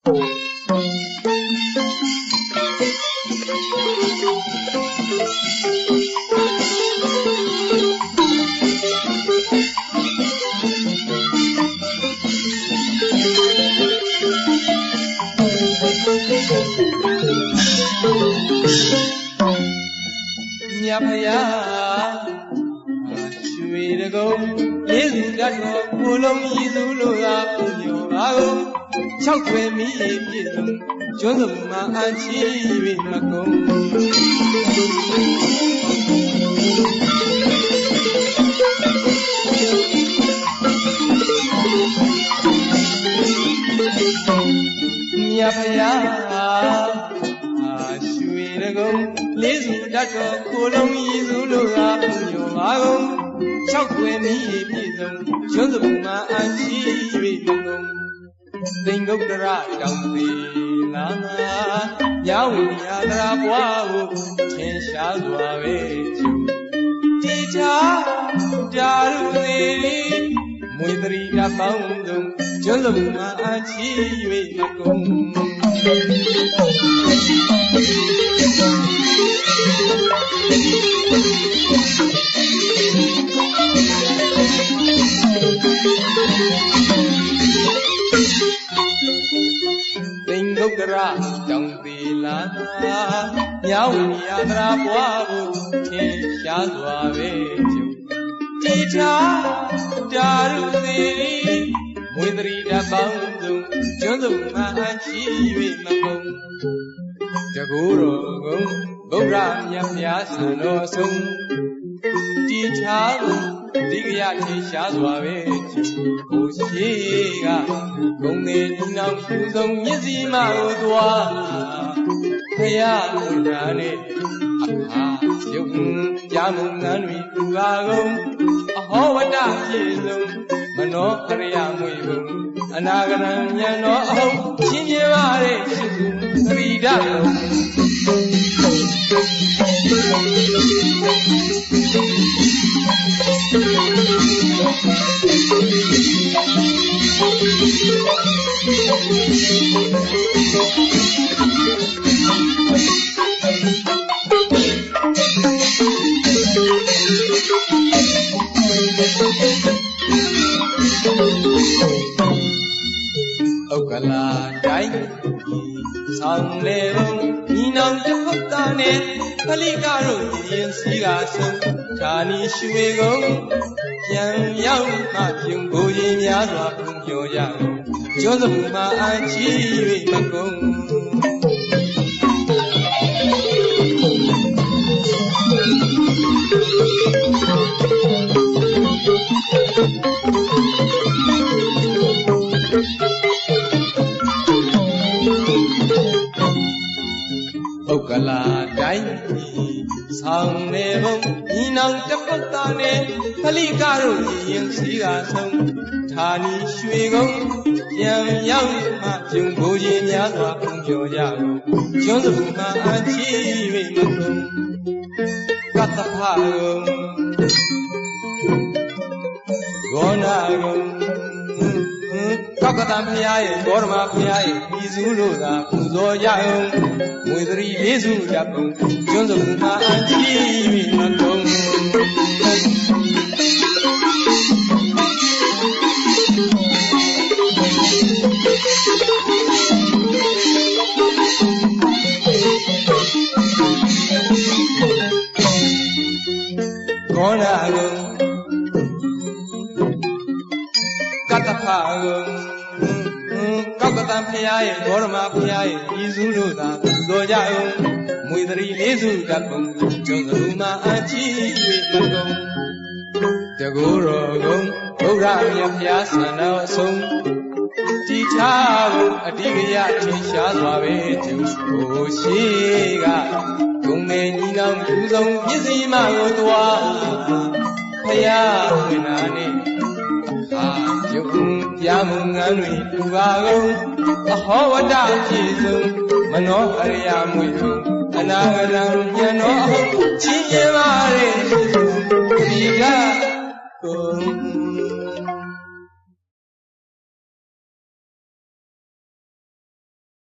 မြတ်ဖယား ရွှေတကုံယေစုတတ်တော်ကိုလုံးယေစုလိုသာပူညောပါကုန်၆ွယ်မိပြည့်စုံကျွန်းစုံမှာအချီ၍မကုန်မြတ်ဖယားရွှေတကုံလေးစုတတ်တော်ကိုလုံးရည်စုလိုသာပူညောပါကုန် ၆ွယ်မိပြည့်စုံကျွန်းစုံမှာအချီ၍မကုန်သိင်္ဂုတ်တရတောင်သေးနာနာညဝိညာတရာဘွားကိုထင်ရှားစွာပဲကျုံတိချာဒါရုသေးမွေတရီတပေါင်းစုံကျွန်းစုံမှာအချီ၍မကုန် သိင်္ဂုတ်တရတောင်သေးလာမြဝိညာတရာဘွားကိုထင်ရှားစွာပဲကျုံတိထာတာရုသေးမွေတရီတပေါင်းစုံကျွန်းစုံမှအချီ၍မကုန်တကူတော်ကုံဗုဒ္ဓမြတ်မြတ်ဆံတော်ဆုံးတိထာ ဒီကရထင်ရှားစွာပဲကိုရှိကဂုံနေညီနောင်ပူဆုံးမြစ်စီမကိုသွားဖယားဘုရားနဲ့အခါရုပ်ကြာမုံငန်းတွေပူပါကုန်အဟောဝတ္တပြေဆုံးမနောကရိယာမွေကုန်အနာဂရံဉာဏ်တော်အဟုတ်ရှင်ပြပါတဲ့ရှိသူသရိဒဥ က္ကလာတိုင်း ဆောင်လေဘုံညီနောင်တစ်ဖက်သားနဲ့ဖလိကတို့ရင်စီကဆုံးဌာနီရွှေကုန်ပြန်ရောက်မှပြုံကိုကြီးများစွာဖုန်ပြောကြကုန်ကျွန်းစုံမှာအချီ၍မကုန် ဥက္ကလာတိုင်းဆောင်နေဘုံညီနောင်တပတ်သားနဲ့ဖလိကတို့ရင်စီကဆုံးဌာနီရွှေကုန်ပြန်ရောက်မှပြုံကိုကြီးများစွာဖုန်ပြောကြကုန်ကျွန်းစုံမှာအချီ၍မကုန်ကတ္တဖကုန်ဂောနာကုန် ကောက်ကတံဖရာရဲ့ဘောဓမဖရာရဲ့ဤစုလို့သာပူဇော်ရအောင်ငွေသတိလေးစုတပ်ပုံကျွန်းစုံမှာအကြည့်မကုန်ကောနာကုန်ကတ္တဖကုန် ကောက်ကတံဖရာရဲ့ဘောရမဖရာရဲ့ဤစုလို့သာပူဇော်ကြအောင်မွေတရီလေးစုတပ်ပုံကျုံစုံမှာအချီ၍မကုန်တကူတော်ကုံဗုဒ္ဓမြတ်ဖရာဆန္ဒအဆုံးတိချကိုအတိကရထင်ရှားစွာပဲကျုပ်ကိုရှိကဂုံနေညီနောင်ပူဆုံးပစ္စည်းမကိုတွားဖရာဝင်နာနဲ့အာယုံ ပြမုံငန်းတွေပူပါကုန်အဟောဝတ္တပြည့်စုံမနောအရိယာမွေကုန်အနာဂရံဉာဏ်တော်ချင်းကျင်ပါရဲ့